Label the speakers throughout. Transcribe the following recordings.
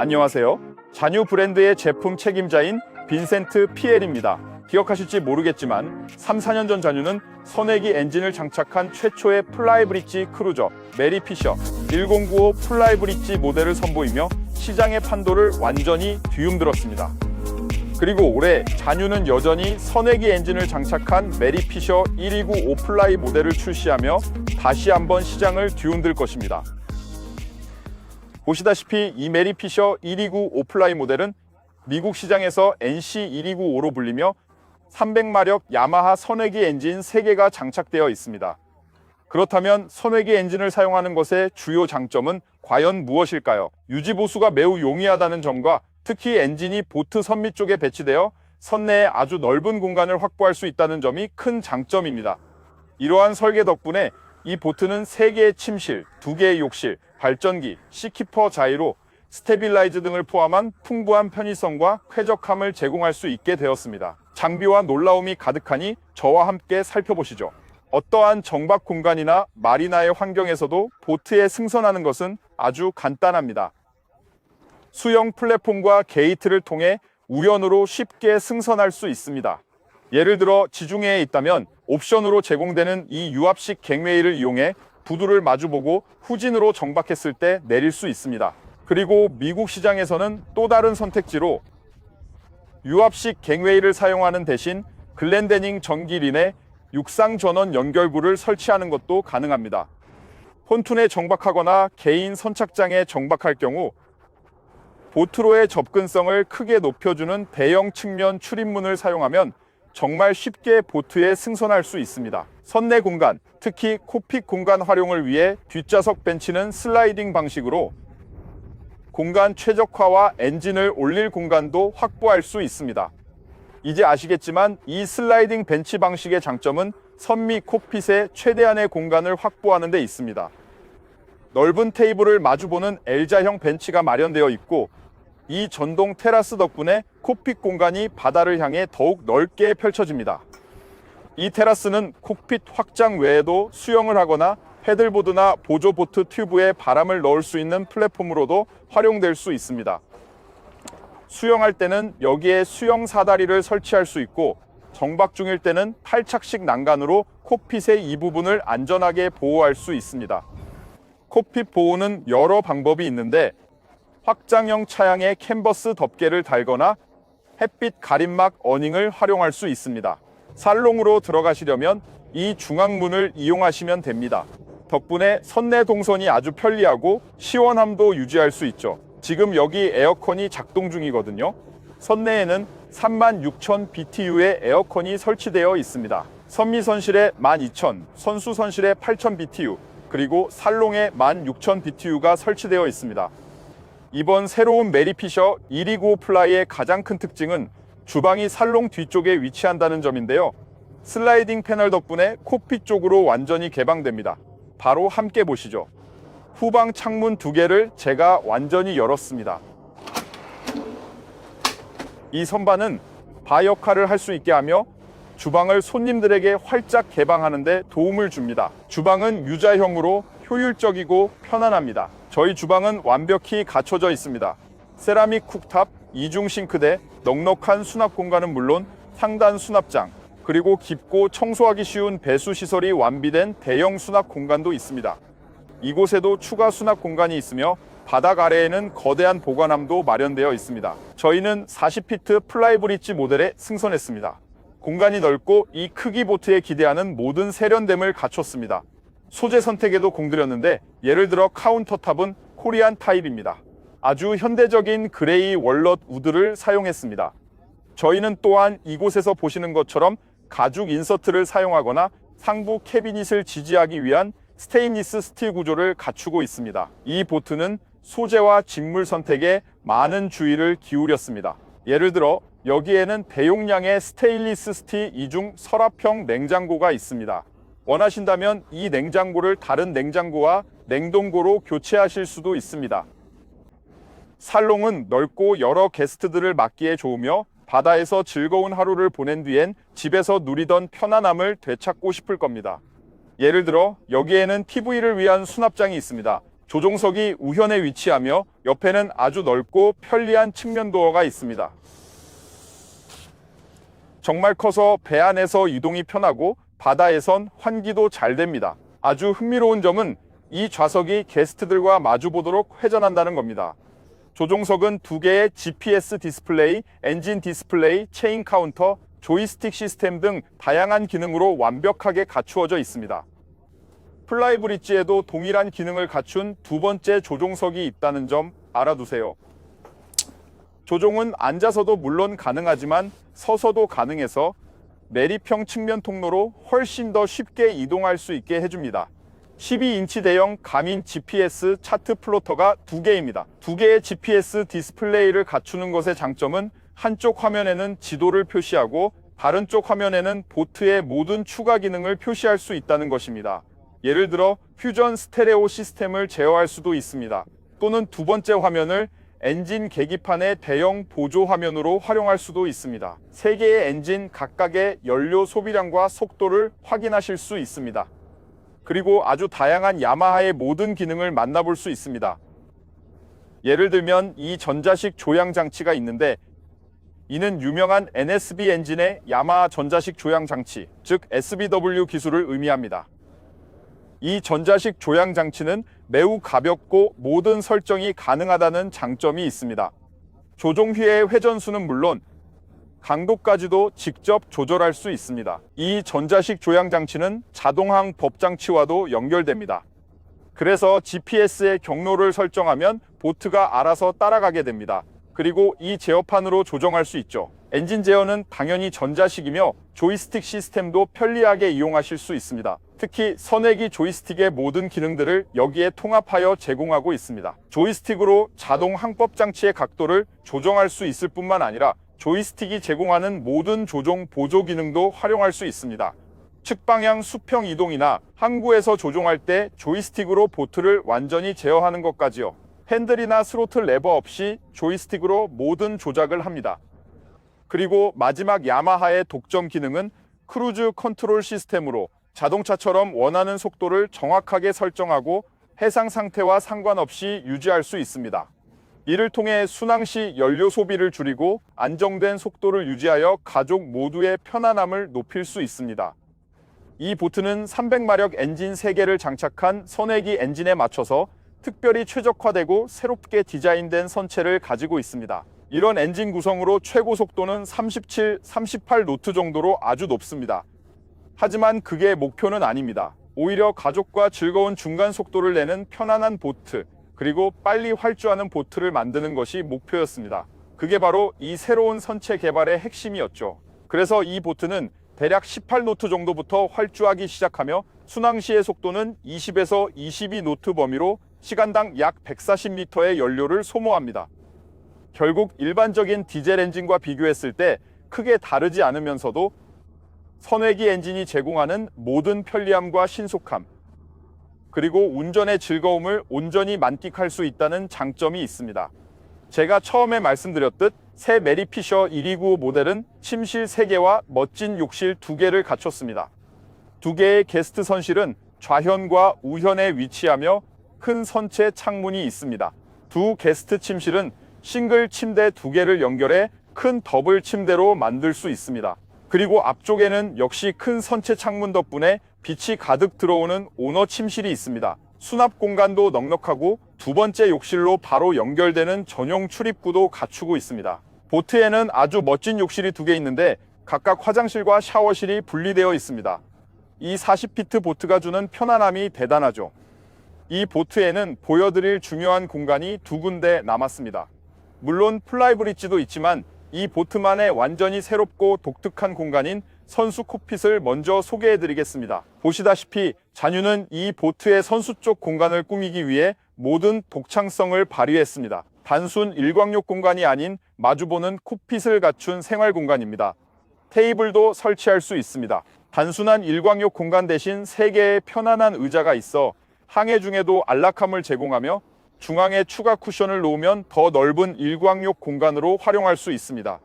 Speaker 1: 안녕하세요. 잔유 브랜드의 제품 책임자인 빈센트 피엘입니다. 기억하실지 모르겠지만 3, 4년 전 잔유는 선회기 엔진을 장착한 최초의 플라이 브릿지 크루저 메리 피셔 1095 플라이 브릿지 모델을 선보이며 시장의 판도를 완전히 뒤흔들었습니다. 그리고 올해 잔유는 여전히 선회기 엔진을 장착한 메리 피셔 1295 플라이 모델을 출시하며 다시 한번 시장을 뒤흔들 것입니다. 보시다시피 이 메리 피셔 129 오플라이 모델은 미국 시장에서 NC 1295로 불리며 300마력 야마하 선회기 엔진 3개가 장착되어 있습니다. 그렇다면 선회기 엔진을 사용하는 것의 주요 장점은 과연 무엇일까요? 유지 보수가 매우 용이하다는 점과 특히 엔진이 보트 선미 쪽에 배치되어 선내에 아주 넓은 공간을 확보할 수 있다는 점이 큰 장점입니다. 이러한 설계 덕분에 이 보트는 3개의 침실, 2개의 욕실, 발전기, 시키퍼 자이로, 스테빌라이즈 등을 포함한 풍부한 편의성과 쾌적함을 제공할 수 있게 되었습니다. 장비와 놀라움이 가득하니 저와 함께 살펴보시죠. 어떠한 정박 공간이나 마리나의 환경에서도 보트에 승선하는 것은 아주 간단합니다. 수영 플랫폼과 게이트를 통해 우연으로 쉽게 승선할 수 있습니다. 예를 들어 지중해에 있다면 옵션으로 제공되는 이 유압식 갱웨이를 이용해 부두를 마주보고 후진으로 정박했을 때 내릴 수 있습니다. 그리고 미국 시장에서는 또 다른 선택지로 유압식 갱웨이를 사용하는 대신 글렌데닝 전기린에 육상 전원 연결부를 설치하는 것도 가능합니다. 본툰에 정박하거나 개인 선착장에 정박할 경우 보트로의 접근성을 크게 높여주는 대형 측면 출입문을 사용하면 정말 쉽게 보트에 승선할 수 있습니다. 선내 공간, 특히 코핏 공간 활용을 위해 뒷좌석 벤치는 슬라이딩 방식으로 공간 최적화와 엔진을 올릴 공간도 확보할 수 있습니다. 이제 아시겠지만 이 슬라이딩 벤치 방식의 장점은 선미 코핏의 최대한의 공간을 확보하는 데 있습니다. 넓은 테이블을 마주보는 L자형 벤치가 마련되어 있고 이 전동 테라스 덕분에 콕핏 공간이 바다를 향해 더욱 넓게 펼쳐집니다. 이 테라스는 콕핏 확장 외에도 수영을 하거나 패들보드나 보조보트 튜브에 바람을 넣을 수 있는 플랫폼으로도 활용될 수 있습니다. 수영할 때는 여기에 수영 사다리를 설치할 수 있고 정박 중일 때는 탈착식 난간으로 코핏의 이 부분을 안전하게 보호할 수 있습니다. 코핏 보호는 여러 방법이 있는데 확장형 차량에 캔버스 덮개를 달거나 햇빛 가림막 어닝을 활용할 수 있습니다. 살롱으로 들어가시려면 이 중앙문을 이용하시면 됩니다. 덕분에 선내 동선이 아주 편리하고 시원함도 유지할 수 있죠. 지금 여기 에어컨이 작동 중이거든요. 선내에는 36,000 BTU의 에어컨이 설치되어 있습니다. 선미선실에 12,000, 선수선실에 8,000 BTU, 그리고 살롱에 16,000 BTU가 설치되어 있습니다. 이번 새로운 메리피셔 129 플라이의 가장 큰 특징은 주방이 살롱 뒤쪽에 위치한다는 점인데요. 슬라이딩 패널 덕분에 코핏 쪽으로 완전히 개방됩니다. 바로 함께 보시죠. 후방 창문 두 개를 제가 완전히 열었습니다. 이 선반은 바 역할을 할 수 있게 하며 주방을 손님들에게 활짝 개방하는 데 도움을 줍니다. 주방은 U자형으로 효율적이고 편안합니다. 저희 주방은 완벽히 갖춰져 있습니다. 세라믹 쿡탑, 이중 싱크대, 넉넉한 수납 공간은 물론 상단 수납장, 그리고 깊고 청소하기 쉬운 배수 시설이 완비된 대형 수납 공간도 있습니다. 이곳에도 추가 수납 공간이 있으며 바닥 아래에는 거대한 보관함도 마련되어 있습니다. 저희는 40피트 플라이 브릿지 모델에 승선했습니다. 공간이 넓고 이 크기 보트에 기대하는 모든 세련됨을 갖췄습니다. 소재 선택에도 공들였는데 예를 들어 카운터탑은 코리안 타입입니다. 아주 현대적인 그레이 월넛 우드를 사용했습니다. 저희는 또한 이곳에서 보시는 것처럼 가죽 인서트를 사용하거나 상부 캐비닛을 지지하기 위한 스테인리스 스틸 구조를 갖추고 있습니다. 이 보트는 소재와 직물 선택에 많은 주의를 기울였습니다. 예를 들어 여기에는 대용량의 스테인리스 스틸 이중 서랍형 냉장고가 있습니다. 원하신다면 이 냉장고를 다른 냉장고와 냉동고로 교체하실 수도 있습니다. 살롱은 넓고 여러 게스트들을 맞기에 좋으며 바다에서 즐거운 하루를 보낸 뒤엔 집에서 누리던 편안함을 되찾고 싶을 겁니다. 예를 들어 여기에는 TV를 위한 수납장이 있습니다. 조종석이 우현에 위치하며 옆에는 아주 넓고 편리한 측면 도어가 있습니다. 정말 커서 배 안에서 이동이 편하고 바다에선 환기도 잘 됩니다. 아주 흥미로운 점은 이 좌석이 게스트들과 마주보도록 회전한다는 겁니다. 조종석은 두 개의 GPS 디스플레이, 엔진 디스플레이, 체인 카운터, 조이스틱 시스템 등 다양한 기능으로 완벽하게 갖추어져 있습니다. 플라이 브릿지에도 동일한 기능을 갖춘 두 번째 조종석이 있다는 점 알아두세요. 조종은 앉아서도 물론 가능하지만 서서도 가능해서 내리평 측면 통로로 훨씬 더 쉽게 이동할 수 있게 해줍니다. 12인치 대형 가민 GPS 차트 플로터가 두 개입니다. 두 개의 GPS 디스플레이를 갖추는 것의 장점은 한쪽 화면에는 지도를 표시하고 다른 쪽 화면에는 보트의 모든 추가 기능을 표시할 수 있다는 것입니다. 예를 들어 퓨전 스테레오 시스템을 제어할 수도 있습니다. 또는 두 번째 화면을 엔진 계기판의 대형 보조 화면으로 활용할 수도 있습니다. 세 개의 엔진 각각의 연료 소비량과 속도를 확인하실 수 있습니다. 그리고 아주 다양한 야마하의 모든 기능을 만나볼 수 있습니다. 예를 들면 이 전자식 조향 장치가 있는데 이는 유명한 NSB 엔진의 야마하 전자식 조향 장치, 즉 SBW 기술을 의미합니다. 이 전자식 조향 장치는 매우 가볍고 모든 설정이 가능하다는 장점이 있습니다. 조종 휘의 회전수는 물론 강도까지도 직접 조절할 수 있습니다. 이 전자식 조향 장치는 자동항 법장치와도 연결됩니다. 그래서 GPS의 경로를 설정하면 보트가 알아서 따라가게 됩니다. 그리고 이 제어판으로 조정할 수 있죠. 엔진 제어는 당연히 전자식이며 조이스틱 시스템도 편리하게 이용하실 수 있습니다. 특히 선액이 조이스틱의 모든 기능들을 여기에 통합하여 제공하고 있습니다. 조이스틱으로 자동 항법 장치의 각도를 조정할 수 있을 뿐만 아니라 조이스틱이 제공하는 모든 조종 보조 기능도 활용할 수 있습니다. 측방향 수평 이동이나 항구에서 조종할 때 조이스틱으로 보트를 완전히 제어하는 것까지요. 핸들이나 스로틀 레버 없이 조이스틱으로 모든 조작을 합니다. 그리고 마지막 야마하의 독점 기능은 크루즈 컨트롤 시스템으로 자동차처럼 원하는 속도를 정확하게 설정하고 해상 상태와 상관없이 유지할 수 있습니다. 이를 통해 순항 시 연료 소비를 줄이고 안정된 속도를 유지하여 가족 모두의 편안함을 높일 수 있습니다. 이 보트는 300마력 엔진 3개를 장착한 선회기 엔진에 맞춰서 특별히 최적화되고 새롭게 디자인된 선체를 가지고 있습니다. 이런 엔진 구성으로 최고 속도는 37, 38 노트 정도로 아주 높습니다. 하지만 그게 목표는 아닙니다. 오히려 가족과 즐거운 중간 속도를 내는 편안한 보트, 그리고 빨리 활주하는 보트를 만드는 것이 목표였습니다. 그게 바로 이 새로운 선체 개발의 핵심이었죠. 그래서 이 보트는 대략 18노트 정도부터 활주하기 시작하며 순항 시의 속도는 20에서 22노트 범위로 시간당 약 140리터의 연료를 소모합니다. 결국 일반적인 디젤 엔진과 비교했을 때 크게 다르지 않으면서도 선회기 엔진이 제공하는 모든 편리함과 신속함, 그리고 운전의 즐거움을 온전히 만끽할 수 있다는 장점이 있습니다. 제가 처음에 말씀드렸듯 새 메리 피셔 129 모델은 침실 3개와 멋진 욕실 2개를 갖췄습니다. 두 개의 게스트 선실은 좌현과 우현에 위치하며 큰 선체 창문이 있습니다. 두 게스트 침실은 싱글 침대 두 개를 연결해 큰 더블 침대로 만들 수 있습니다. 그리고 앞쪽에는 역시 큰 선체 창문 덕분에 빛이 가득 들어오는 오너 침실이 있습니다. 수납 공간도 넉넉하고 두 번째 욕실로 바로 연결되는 전용 출입구도 갖추고 있습니다. 보트에는 아주 멋진 욕실이 두 개 있는데 각각 화장실과 샤워실이 분리되어 있습니다. 이 40피트 보트가 주는 편안함이 대단하죠. 이 보트에는 보여드릴 중요한 공간이 두 군데 남았습니다. 물론 플라이 브릿지도 있지만 이 보트만의 완전히 새롭고 독특한 공간인 선수 콕핏을 먼저 소개해 드리겠습니다. 보시다시피 잔유는 이 보트의 선수 쪽 공간을 꾸미기 위해 모든 독창성을 발휘했습니다. 단순 일광욕 공간이 아닌 마주보는 콕핏을 갖춘 생활 공간입니다. 테이블도 설치할 수 있습니다. 단순한 일광욕 공간 대신 3개의 편안한 의자가 있어 항해 중에도 안락함을 제공하며 중앙에 추가 쿠션을 놓으면 더 넓은 일광욕 공간으로 활용할 수 있습니다.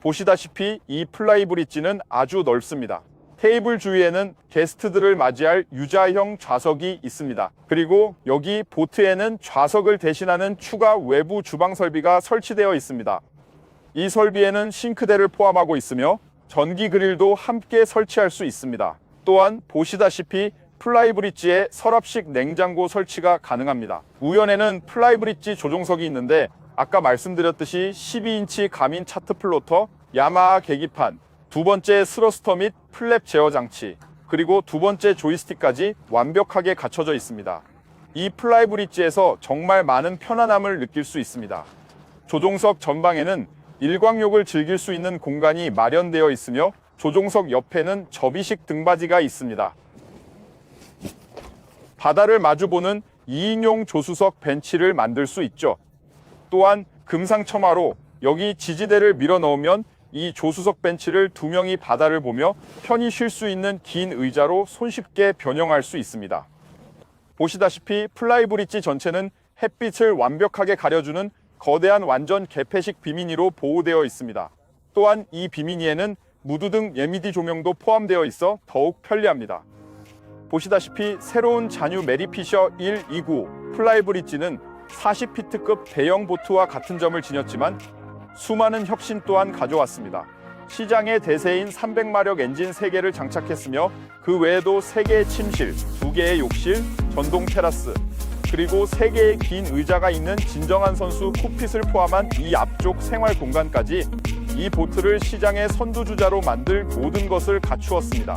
Speaker 1: 보시다시피 이 플라이 브릿지는 아주 넓습니다. 테이블 주위에는 게스트들을 맞이할 유자형 좌석이 있습니다. 그리고 여기 보트에는 좌석을 대신하는 추가 외부 주방 설비가 설치되어 있습니다. 이 설비에는 싱크대를 포함하고 있으며 전기 그릴도 함께 설치할 수 있습니다. 또한 보시다시피 플라이 브릿지에 서랍식 냉장고 설치가 가능합니다. 우연에는 플라이 브릿지 조종석이 있는데 아까 말씀드렸듯이 12인치 가민 차트 플로터, 야마하 계기판, 두 번째 스러스터 및 플랩 제어 장치, 그리고 두 번째 조이스틱까지 완벽하게 갖춰져 있습니다. 이 플라이 브릿지에서 정말 많은 편안함을 느낄 수 있습니다. 조종석 전방에는 일광욕을 즐길 수 있는 공간이 마련되어 있으며 조종석 옆에는 접이식 등받이가 있습니다. 바다를 마주보는 2인용 조수석 벤치를 만들 수 있죠. 또한 금상첨화로 여기 지지대를 밀어 넣으면 이 조수석 벤치를 두 명이 바다를 보며 편히 쉴 수 있는 긴 의자로 손쉽게 변형할 수 있습니다. 보시다시피 플라이 브릿지 전체는 햇빛을 완벽하게 가려주는 거대한 완전 개폐식 비미니로 보호되어 있습니다. 또한 이 비미니에는 무드 등 LED 조명도 포함되어 있어 더욱 편리합니다. 보시다시피 새로운 잔유 메리피셔 1295 플라이브릿지는 40피트급 대형 보트와 같은 점을 지녔지만 수많은 혁신 또한 가져왔습니다. 시장의 대세인 300마력 엔진 3개를 장착했으며 그 외에도 3개의 침실, 2개의 욕실, 전동 테라스, 그리고 3개의 긴 의자가 있는 진정한 선수 콕핏을 포함한 이 앞쪽 생활 공간까지 이 보트를 시장의 선두주자로 만들 모든 것을 갖추었습니다.